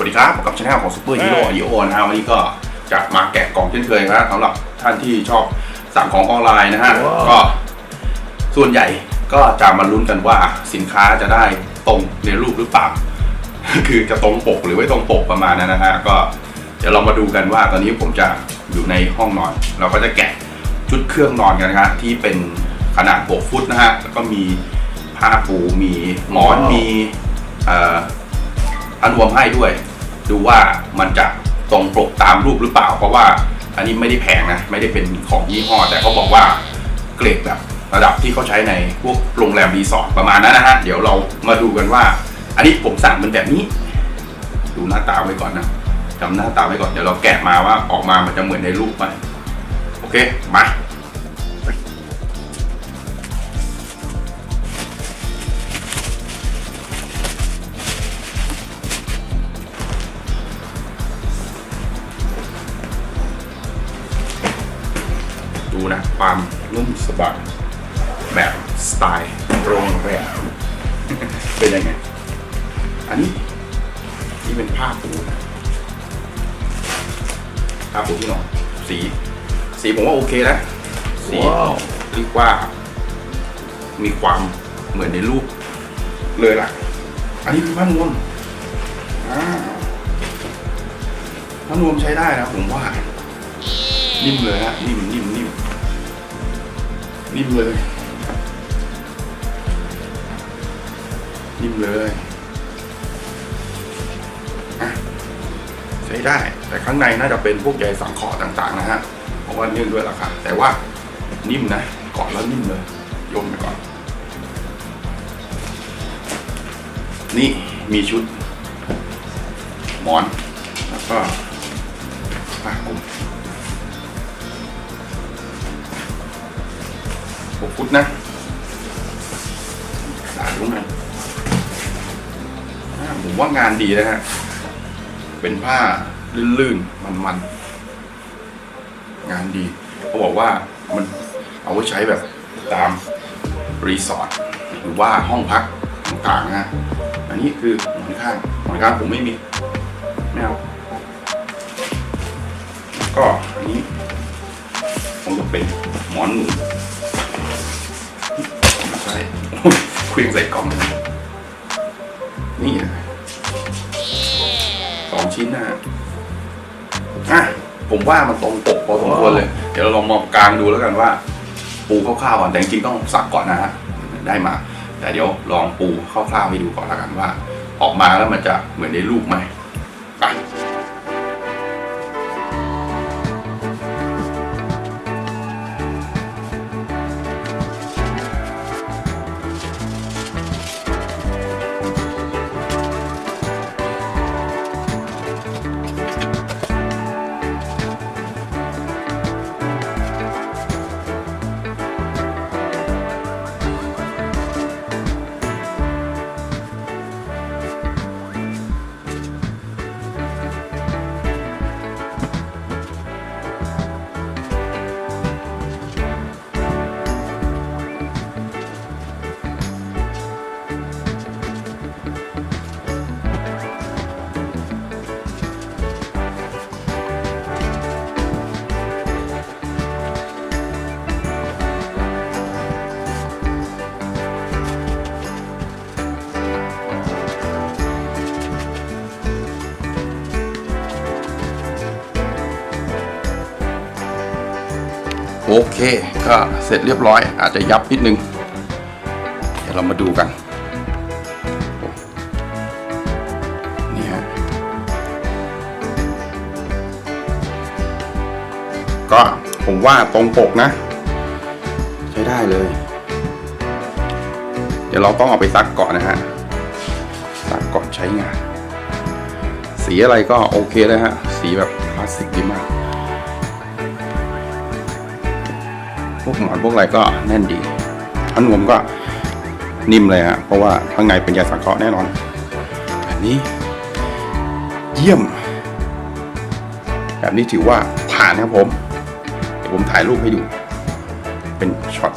วัสดีครับพบกับช anel ของซูเปอร์ฮีโร่อีโอนะฮะวันนี้ก็จะมาแกะกล่องเช่นเคยครับสำหรับท่านที่ชอบสั่งของออนไลน์นะฮะก็ส่วนใหญ่ก็จะมาลุ้นกันว่าสินค้าจะได้ตรงในรูปหรือเปล่า คือจะตรงปกหรือไม่ตรงปกประมาณนั้นนะฮะก็เดี๋ยวเรามาดูกันว่าตอนนี้ผมจะอยู่ในห้องนอน เราก็จะแกะชุดเครื่องนอนกันนะฮะที่เป็นขนาด 6 ฟุตนะฮะแล้วก็มีผ้าปูมีหมอนมีเอ่ออันรวมให้ด้วย ดูว่ามันจะตรงปกตามรูปหรือเปล่า เพราะว่าอันนี้ไม่ได้แพงนะ ไม่ได้เป็นของยี่ห้อ แต่เขาบอกว่าเกรดแบบระดับที่เขาใช้ในพวกโรงแรมรีสอร์ทประมาณนั้นนะฮะ เดี๋ยวเรามาดูกันว่า อันนี้ผมสั่งเป็นแบบนี้ ดูหน้าตาไว้ก่อนนะจำหน้าตาไว้ก่อน เดี๋ยวเราแกะมาว่าออกมามันจะเหมือนในรูปไหมโอเค มา ความนุ่มสบายแบบสไตล์โรงแรมเป็นยังไง อันนี้นี่เป็นผ้าปูนะผ้าปูที่นอนสี สีผมว่าโอเคนะ สีเรียกว่า มีความเหมือนในรูปเลยล่ะ อันนี้คือผ้านวมอ่าผ้านวมใช้ได้นะผมว่า นิ่มเลยฮะนิ่มนิ่มนิ่ม นิ่มเลยนิ่มเลยใช้ได้ แต่ข้างในน่าจะเป็นพวกใยสังเคราะห์ต่างๆ นะฮะ เพราะว่าเนื่องด้วยราคาแต่ว่านิ่มนะกาะแล้วนิ่มเลยโยนไปก่อน นี่มีชุด หมอน แล้วก็ หกฟุตนะสาดุนะอ่าผมว่างานดีนะฮะ เป็นผ้าลื่นๆ มันๆ งานดีเขาบอกว่ามันเอาไว้ใช้แบบตามรีสอร์ทหรือว่าห้องพักต่างๆนะอันนี้คือหมอนข้างหมอนข้างผมไม่มีไม่เอาก็อันนี้คงจะเป็นหมอนหนุนไม่ใช่เครื่องใส่กล่องเลยนี่นะสองชิ้นนะฮะอะผมว่ามันตรงปกพอสมควรเลย เดี๋ยวเราลองมองกลางดูแล้วกันว่า ปูคร่าวๆก่อนแต่จริงๆต้องสักก่อนนะฮะได้มา แต่เดี๋ยวลองปูคร่าวๆให้ดูก่อนแล้วกันว่า ออกมาแล้วมันจะเหมือนในรูปไหมไป โอเค ก็เสร็จเรียบร้อย อาจจะยับนิดนึง เดี๋ยวเรามาดูกันนี่ฮะก็ผมว่าตรงปกนะ ใช้ได้เลย เดี๋ยวเราต้องเอาไปซักก่อนนะฮะซักก่อนใช้งาน สีอะไรก็โอเคเลยฮะ สีแบบคลาสสิกดีมาก วกหมอนพวกอะไรก็แน่นดีอันนวมก็นิ่มเลยฮะเพราะว่าข้างในเป็นยาสังเคราะห์แน่นอนแบบนี้ เยี่ยม แบบนี้ถือว่าผ่านครับผม เดี๋ยวผมถ่ายรูปให้ดู เป็นช็อต